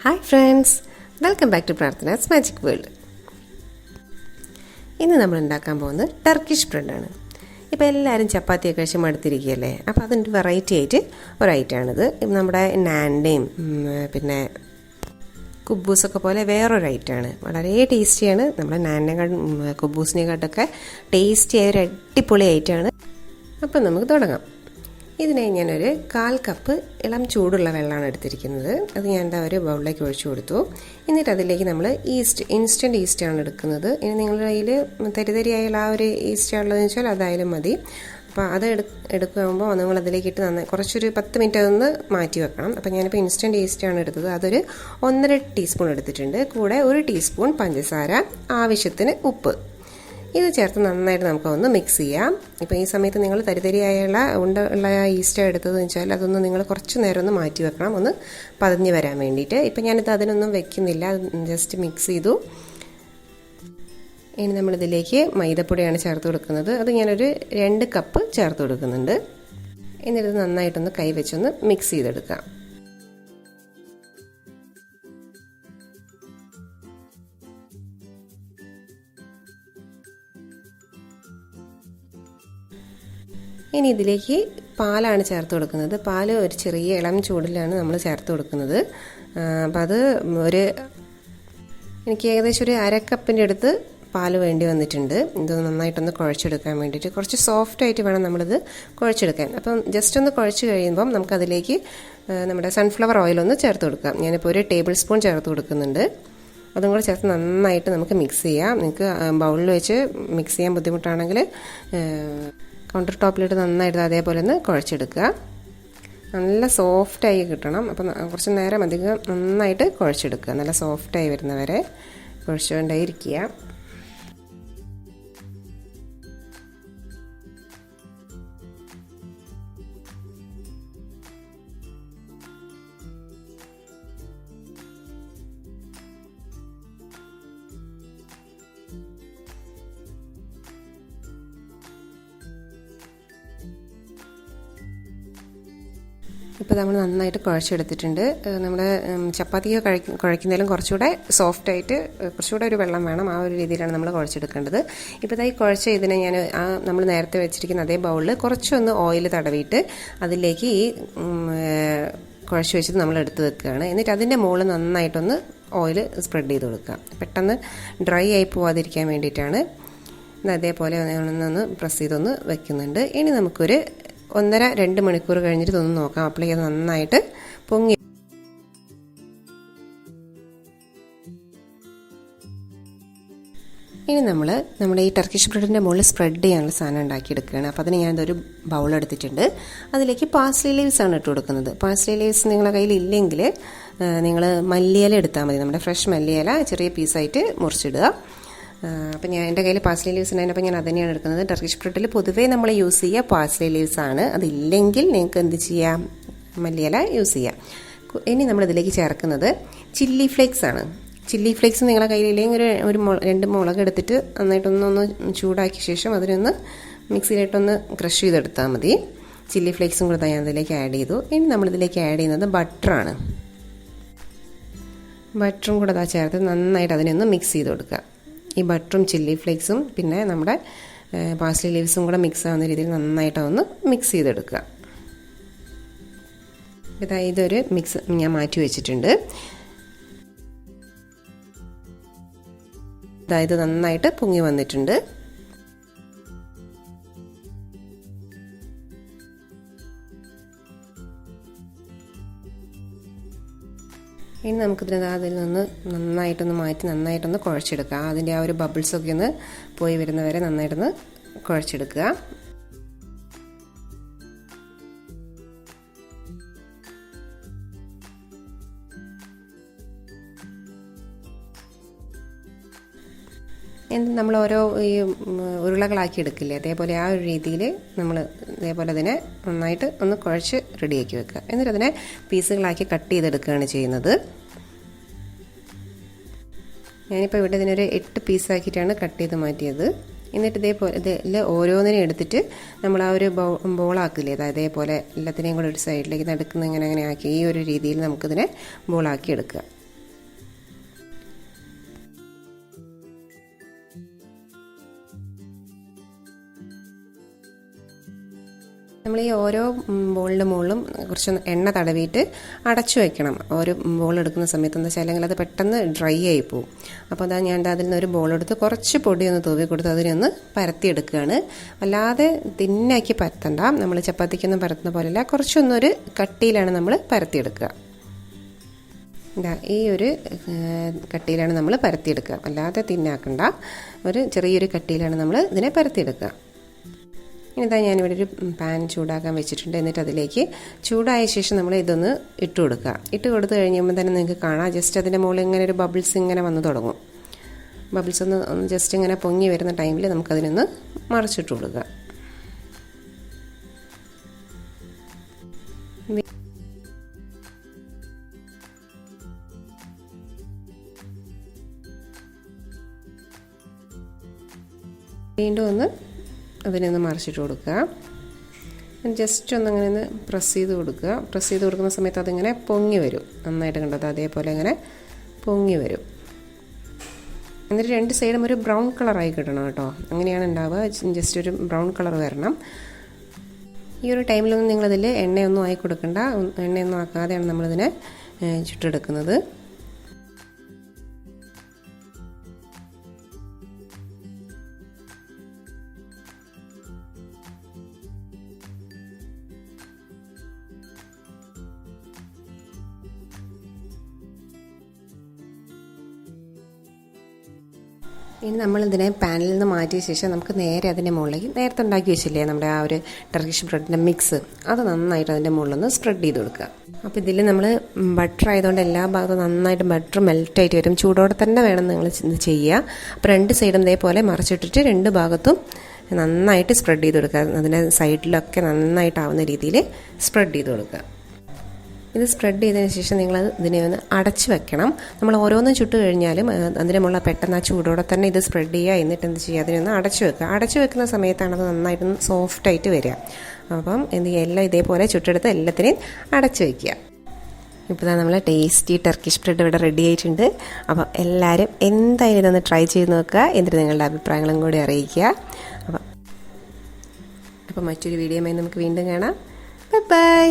Hi friends welcome back to Prarthana's magic world ഇന്ന് നമ്മൾ ഉണ്ടാക്കാൻ പോകുന്നത് ടർക്കിഷ് ബ്രെഡാണ് ഇപ്പോൾ എല്ലാവരും ചപ്പാത്തിയൊക്കെ കഴിച്ച് മടുത്തിരിക്കുകയല്ലേ അപ്പോൾ അതിന്റെ വെറൈറ്റി ആയിട്ട് ഒരു ഐറ്റമാണിത് നമ്മുടെ നാന്റെയും പിന്നെ കുബൂസൊക്കെ പോലെ വേറൊരു ഐറ്റമാണ് വളരെ ടേസ്റ്റിയാണ് നമ്മുടെ നാനിനെക്കാട്ടും കുബൂസിനെക്കാട്ടൊക്കെ ടേസ്റ്റി ആയ ഒരു അടിപൊളി ഐറ്റമാണ് അപ്പം നമുക്ക് തുടങ്ങാം. ഇതിനായി ഞാനൊരു കാൽ കപ്പ് ഇളം ചൂടുള്ള വെള്ളമാണ് എടുത്തിരിക്കുന്നത്. അത് ഞാൻ എന്താ ഒരു ബൗളിലേക്ക് ഒഴിച്ചു കൊടുത്തു. എന്നിട്ട് അതിലേക്ക് നമ്മൾ ഈസ്റ്റ് ഇൻസ്റ്റന്റ് ഈസ്റ്റാണ് എടുക്കുന്നത്. ഇനി നിങ്ങളുടെ കയ്യിൽ തരിതരിയായുള്ള ആ ഒരു ഈസ്റ്റ് ഉള്ളതെന്ന് വെച്ചാൽ അതായാലും മതി. അപ്പോൾ അത് എടു എടുക്കുമ്പോൾ നിങ്ങൾ അതിലേക്ക് ഇട്ട് നന്നായി കുറച്ചൊരു പത്ത് മിനിറ്റ് അതൊന്ന് മാറ്റി വെക്കണം. അപ്പോൾ ഞാനിപ്പോൾ ഇൻസ്റ്റന്റ് ഈസ്റ്റാണ് എടുത്തത്. അതൊരു ഒന്നര ടീസ്പൂൺ എടുത്തിട്ടുണ്ട്. കൂടെ ഒരു ടീസ്പൂൺ പഞ്ചസാര ആവശ്യത്തിന് ഉപ്പ്. ഇത് ചേർത്ത് നന്നായിട്ട് നമുക്ക് ഒന്ന് മിക്സ് ചെയ്യാം. ഇപ്പോൾ ഈ സമയത്ത് നിങ്ങൾ തരിതരിയായുള്ള ഉണ്ട ഉള്ള എടുത്തത് എടുത്തതെന്ന് വെച്ചാൽ അതൊന്ന് നിങ്ങൾ കുറച്ച് നേരം ഒന്ന് മാറ്റി വെക്കണം. ഒന്ന് പതഞ്ഞ് വരാൻ വേണ്ടിയിട്ട്. ഇപ്പം ഞാനിത് അതിനൊന്നും വെക്കുന്നില്ല. ജസ്റ്റ് മിക്സ് ചെയ്തു. ഇനി നമ്മളിതിലേക്ക് മൈദപ്പൊടിയാണ് ചേർത്ത് കൊടുക്കുന്നത്. അത് ഞാനൊരു രണ്ട് കപ്പ് ചേർത്ത് കൊടുക്കുന്നുണ്ട്. എന്നിട്ട് നന്നായിട്ടൊന്ന് കൈ വെച്ചൊന്ന് മിക്സ് ചെയ്തെടുക്കാം. ഇനി ഇതിലേക്ക് പാലാണ് ചേർത്ത് കൊടുക്കുന്നത്. പാൽ ഒരു ചെറിയ ഇളം ചൂടിലാണ് നമ്മൾ ചേർത്ത് കൊടുക്കുന്നത്. അപ്പം അത് ഒരു എനിക്ക് ഏകദേശം ഒരു അരക്കപ്പിന്റെ അടുത്ത് പാൽ വേണ്ടി വന്നിട്ടുണ്ട്. ഇത് നന്നായിട്ടൊന്ന് കുഴച്ചെടുക്കാൻ വേണ്ടിയിട്ട് കുറച്ച് സോഫ്റ്റ് ആയിട്ട് വേണം നമ്മളിത് കുഴച്ചെടുക്കാൻ. അപ്പം ജസ്റ്റ് ഒന്ന് കുഴച്ച് കഴിയുമ്പം നമുക്കതിലേക്ക് നമ്മുടെ സൺഫ്ലവർ ഓയിൽ ഒന്ന് ചേർത്ത് കൊടുക്കാം. ഞാനിപ്പോൾ ഒരു ടേബിൾ സ്പൂൺ ചേർത്ത് കൊടുക്കുന്നുണ്ട്. അതും കൂടെ ചേർത്ത് നന്നായിട്ട് നമുക്ക് മിക്സ് ചെയ്യാം. നിങ്ങൾക്ക് ബൗളിൽ വെച്ച് മിക്സ് ചെയ്യാൻ ബുദ്ധിമുട്ടാണെങ്കിൽ കൗണ്ടർ ടോപ്പിലിട്ട് നന്നായിട്ട് അതേപോലെ ഒന്ന് കുഴച്ചെടുക്കുക. നല്ല സോഫ്റ്റായി കിട്ടണം. അപ്പം കുറച്ച് നേരം അധികം നന്നായിട്ട് കുഴച്ചെടുക്കുക. നല്ല സോഫ്റ്റായി വരുന്നവരെ കുഴച്ചുകൊണ്ടേ ഇപ്പോൾ നമ്മൾ നന്നായിട്ട് കുഴച്ചെടുത്തിട്ടുണ്ട്. നമ്മൾ ചപ്പാത്തി കഴി കുഴയ്ക്കുന്നതിലും കുറച്ചുകൂടെ സോഫ്റ്റായിട്ട് കുറച്ചുകൂടെ ഒരു വെള്ളം വേണം. ആ ഒരു രീതിയിലാണ് നമ്മൾ കുഴച്ചെടുക്കേണ്ടത്. ഇപ്പോൾ ഈ കുഴച്ച ഇതിനെ ഞാൻ ആ നമ്മൾ നേരത്തെ വെച്ചിരിക്കുന്ന അതേ ബൗളിൽ കുറച്ചൊന്ന് ഓയിൽ തടവിയിട്ട് അതിലേക്ക് ഈ കുഴച്ച് വെച്ചിട്ട് നമ്മൾ എടുത്ത് വെക്കുകയാണ്. എന്നിട്ട് അതിന്റെ മുകളിൽ നന്നായിട്ടൊന്ന് ഓയിൽ സ്പ്രെഡ് ചെയ്ത് കൊടുക്കുക. പെട്ടെന്ന് ഡ്രൈ ആയി പോവാതിരിക്കാൻ വേണ്ടിയിട്ടാണ്. അതേപോലെ ഒന്ന് പ്രസ് ചെയ്തൊന്ന് വെക്കുന്നുണ്ട്. ഇനി നമുക്കൊരു ഒന്നര രണ്ട് മണിക്കൂർ കഴിഞ്ഞിട്ട് ഇതൊന്ന് നോക്കാം. അപ്ലൈ ചെയ്ത് നന്നായിട്ട് പൊങ്ങി ഇനി നമ്മൾ നമ്മുടെ ഈ ടർക്കിഷ് ബ്രെഡിന്റെ മുകളിൽ സ്പ്രെഡ് ചെയ്യാനുള്ള സാധനം ഉണ്ടാക്കിയെടുക്കുകയാണ് അപ്പോൾ അതിന് ഞാനതൊരു ബൗൾ എടുത്തിട്ടുണ്ട്. അതിലേക്ക് പാസ്ലി ലീവ്സ് ആണ് ഇട്ട് കൊടുക്കുന്നത്. പാസ്ലി ലീവ്സ് നിങ്ങളുടെ കയ്യിൽ ഇല്ലെങ്കിൽ നിങ്ങൾ മല്ലിയില എടുത്താൽ മതി. നമ്മുടെ ഫ്രഷ് മല്ലിയില ചെറിയ പീസായിട്ട് മുറിച്ചിടുക. അപ്പം ഞാൻ എന്റെ കയ്യിൽ പാസ്ലി ലീവ്സ് ഉണ്ടായിരുന്നപ്പോൾ ഞാൻ അത് തന്നെയാണ് എടുക്കുന്നത്. ടർക്കിഷ് ബ്രെഡിൽ പൊതുവേ നമ്മൾ യൂസ് ചെയ്യുക പാസ്ലി ലീവ്സ് ആണ്. അതില്ലെങ്കിൽ നിങ്ങൾക്ക് എന്ത് ചെയ്യാം? മല്ലിയില യൂസ് ചെയ്യാം. ഇനി നമ്മളിതിലേക്ക് ചേർക്കുന്നത് ചില്ലി ഫ്ലേക്സ് ആണ്. ചില്ലി ഫ്ലേക്സ് നിങ്ങളുടെ കയ്യിലില്ലെങ്കിൽ ഒരു ഒരു രണ്ട് മുളക് എടുത്തിട്ട് നന്നായിട്ടൊന്നൊന്ന് ചൂടാക്കിയ ശേഷം അതിനൊന്ന് മിക്സിയിലിട്ടൊന്ന് ക്രഷ് ചെയ്തെടുത്താൽ മതി. ചില്ലി ഫ്ലേക്സും കൂടെ ഞാൻ അതിലേക്ക് ആഡ് ചെയ്തു. ഇനി നമ്മളിതിലേക്ക് ആഡ് ചെയ്യുന്നത് ബട്ടറാണ് ബട്ടറും കൂടെ അതാ ചേർത്ത് നന്നായിട്ട് അതിനൊന്ന് മിക്സ് ചെയ്ത് കൊടുക്കുക. ഈ ബട്ടറും ചില്ലി ഫ്ലേക്സും പിന്നെ നമ്മുടെ പാസ്ലി ലീവ്സും കൂടെ മിക്സ് ആവുന്ന രീതിയിൽ നന്നായിട്ടൊന്ന് മിക്സ് ചെയ്തെടുക്കുക. ഇതാ ഇതൊരു മിക്സ് ഞാൻ മാറ്റി വെച്ചിട്ടുണ്ട്. അതായത് നന്നായിട്ട് പൊങ്ങി വന്നിട്ടുണ്ട്. ഇനി നമുക്കിതിനകത്ത് അതിൽ നിന്ന് നന്നായിട്ടൊന്ന് മാറ്റി നന്നായിട്ടൊന്ന് കുഴച്ചെടുക്കുക. അതിന്റെ ആ ഒരു ബബിൾസൊക്കെ ഒന്ന് പോയി വരുന്നവരെ നന്നായിട്ടൊന്ന് കുഴച്ചെടുക്കുക. നമ്മൾ ഓരോ ഈ ഉരുളകളാക്കി എടുക്കില്ലേ? അതേപോലെ ആ ഒരു രീതിയിൽ നമ്മൾ ഇതേപോലെ അതിനെ നന്നായിട്ട് ഒന്ന് കുഴച്ച് റെഡിയാക്കി വെക്കുക. എന്നിട്ട് അതിനെ പീസുകളാക്കി കട്ട് ചെയ്തെടുക്കുകയാണ് ചെയ്യുന്നത്. ഞാനിപ്പോൾ ഇവിടെ ഇതിനൊരു എട്ട് പീസാക്കിയിട്ടാണ് കട്ട് ചെയ്ത് മാറ്റിയത്. എന്നിട്ട് ഇതേപോലെ ഇതിൽ ഓരോന്നിനെ എടുത്തിട്ട് നമ്മൾ ആ ഒരു ബോ ബോളാക്കില്ലേ? അതായത് ഇതേപോലെ എല്ലാത്തിനെയും കൂടെ ഒരു സൈഡിലേക്ക് നടക്കുന്ന ഇങ്ങനെ അങ്ങനെ ആക്കി ഈ ഒരു രീതിയിൽ നമുക്കിതിനെ ബോളാക്കി എടുക്കുക. നമ്മൾ ഈ ഓരോ ബോളിന്റെ മുകളിലും കുറച്ച് എണ്ണ തടവിയിട്ട് അടച്ചു വെക്കണം. ഓരോ ബോൾ എടുക്കുന്ന സമയത്ത് എന്താ വെച്ചാൽ അല്ലെങ്കിൽ അത് പെട്ടെന്ന് ഡ്രൈ ആയി പോകും അപ്പോൾ അതാ ഞാൻ അതിൽ നിന്ന് ഒരു ബോൾ എടുത്ത് കുറച്ച് പൊടി ഒന്ന് തൂവി കൊടുത്ത് അതിനൊന്ന് പരത്തിയെടുക്കുകയാണ്. അല്ലാതെ തിന്നാക്കി പരത്തണ്ട. നമ്മൾ ചപ്പാത്തിക്കൊന്നും പരത്തുന്ന പോലെയല്ല. കുറച്ചൊന്നൊരു കട്ടിയിലാണ് നമ്മൾ പരത്തിയെടുക്കുക. ഈ ഒരു കട്ടിയിലാണ് നമ്മൾ പരത്തിയെടുക്കുക. അല്ലാതെ തിന്നാക്കണ്ട. ഒരു ചെറിയൊരു കട്ടിയിലാണ് നമ്മൾ ഇതിനെ പരത്തിയെടുക്കുക. ഇനിതാ ഞാനിവിടെ ഒരു പാൻ ചൂടാക്കാൻ വെച്ചിട്ടുണ്ട്. എന്നിട്ട് അതിലേക്ക് ചൂടായ ശേഷം നമ്മൾ ഇതൊന്ന് ഇട്ട് കൊടുക്കുക. ഇട്ട് കൊടുത്തു കഴിയുമ്പോൾ തന്നെ നിങ്ങൾക്ക് കാണാം. ജസ്റ്റ് അതിന്റെ മുകളിൽ ഇങ്ങനെ ഒരു ബബിൾസ് ഇങ്ങനെ വന്ന് തുടങ്ങും. ബബിൾസ് ഒന്ന് ജസ്റ്റ് ഇങ്ങനെ പൊങ്ങി വരുന്ന ടൈമിൽ നമുക്കതിനൊന്ന് മറിച്ചിട്ട് കൊടുക്കുക. വീണ്ടും ഒന്ന് അതിനൊന്ന് മറിച്ചിട്ട് കൊടുക്കുക. ജസ്റ്റ് ഒന്ന് അങ്ങനെ ഒന്ന് പ്രസ് ചെയ്ത് കൊടുക്കുക. പ്രസ് ചെയ്ത് കൊടുക്കുന്ന സമയത്ത് അതിങ്ങനെ പൊങ്ങി വരും. നന്നായിട്ട് കണ്ടത് അതേപോലെ ഇങ്ങനെ പൊങ്ങി വരും. എന്നിട്ട് രണ്ട് സൈഡും ഒരു ബ്രൗൺ കളറായി കിട്ടണം കേട്ടോ. അങ്ങനെയാണ് ഉണ്ടാവുക. ജസ്റ്റ് ഒരു ബ്രൗൺ കളർ വരണം. ഈ ഒരു ടൈമിലൊന്നും നിങ്ങളതിൽ എണ്ണയൊന്നും ആയി കൊടുക്കണ്ട. എണ്ണയൊന്നും ആക്കാതെയാണ് നമ്മളിതിനെ ചുട്ടെടുക്കുന്നത്. ഇനി നമ്മൾ ഇതിനെ പാനിൽ നിന്ന് മാറ്റിയ ശേഷം നമുക്ക് നേരെ അതിന്റെ മുകളിലേക്ക് നേരത്തെ ഉണ്ടാക്കി വെച്ചില്ലേ നമ്മുടെ ആ ഒരു ടർക്കിഷ് ബ്രെഡിന്റെ മിക്സ് അത് നന്നായിട്ട് അതിന്റെ മുകളിൽ നിന്ന് സ്പ്രെഡ് ചെയ്ത് കൊടുക്കുക. അപ്പോൾ ഇതിൽ നമ്മൾ ബട്ടർ ആയതുകൊണ്ട് എല്ലാ ഭാഗത്തും നന്നായിട്ട് ബട്ടർ മെൽറ്റായിട്ട് വരും. ചൂടോടെ തന്നെ വേണം നിങ്ങൾ ചെയ്യുക. അപ്പോൾ രണ്ട് സൈഡും ഇതേപോലെ മറിച്ചിട്ടിട്ട് രണ്ട് ഭാഗത്തും നന്നായിട്ട് സ്പ്രെഡ് ചെയ്ത് കൊടുക്കുക. അതിന്റെ സൈഡിലൊക്കെ നന്നായിട്ടാവുന്ന രീതിയിൽ സ്പ്രെഡ് ചെയ്ത് കൊടുക്കുക. ഇത് സ്പ്രെഡ് ചെയ്തതിന് ശേഷം നിങ്ങൾ ഇതിനെ ഒന്ന് അടച്ചു വെക്കണം. നമ്മൾ ഓരോന്നും ചുട്ട് കഴിഞ്ഞാലും മുള്ള പെട്ടെന്ന് ആ ചൂടോടെ തന്നെ ഇത് സ്പ്രെഡ് ചെയ്യുക എന്നിട്ട് എന്ത് ചെയ്യുക അതിനൊന്ന് അടച്ചു വെക്കുക. അടച്ചു വെക്കുന്ന സമയത്താണ് അത് നന്നായിട്ട് സോഫ്റ്റായിട്ട് വരിക. അപ്പം എന്ത് എല്ലാം ഇതേപോലെ ചുട്ടെടുത്ത് എല്ലാത്തിനെയും അടച്ചു വയ്ക്കുക ഇപ്പോൾ നമ്മൾ ടേസ്റ്റി ടർക്കിഷ് ബ്രെഡ് ഇവിടെ റെഡി ആയിട്ടുണ്ട്. അപ്പോൾ എല്ലാവരും എന്തായാലും ഇതൊന്ന് ട്രൈ ചെയ്ത് നോക്കുക. എന്നിട്ട് നിങ്ങളുടെ അഭിപ്രായങ്ങളും കൂടി അറിയിക്കുക. അപ്പം അപ്പോൾ മറ്റൊരു വീഡിയോയുമായി നമുക്ക് വീണ്ടും കാണാം. Bye bye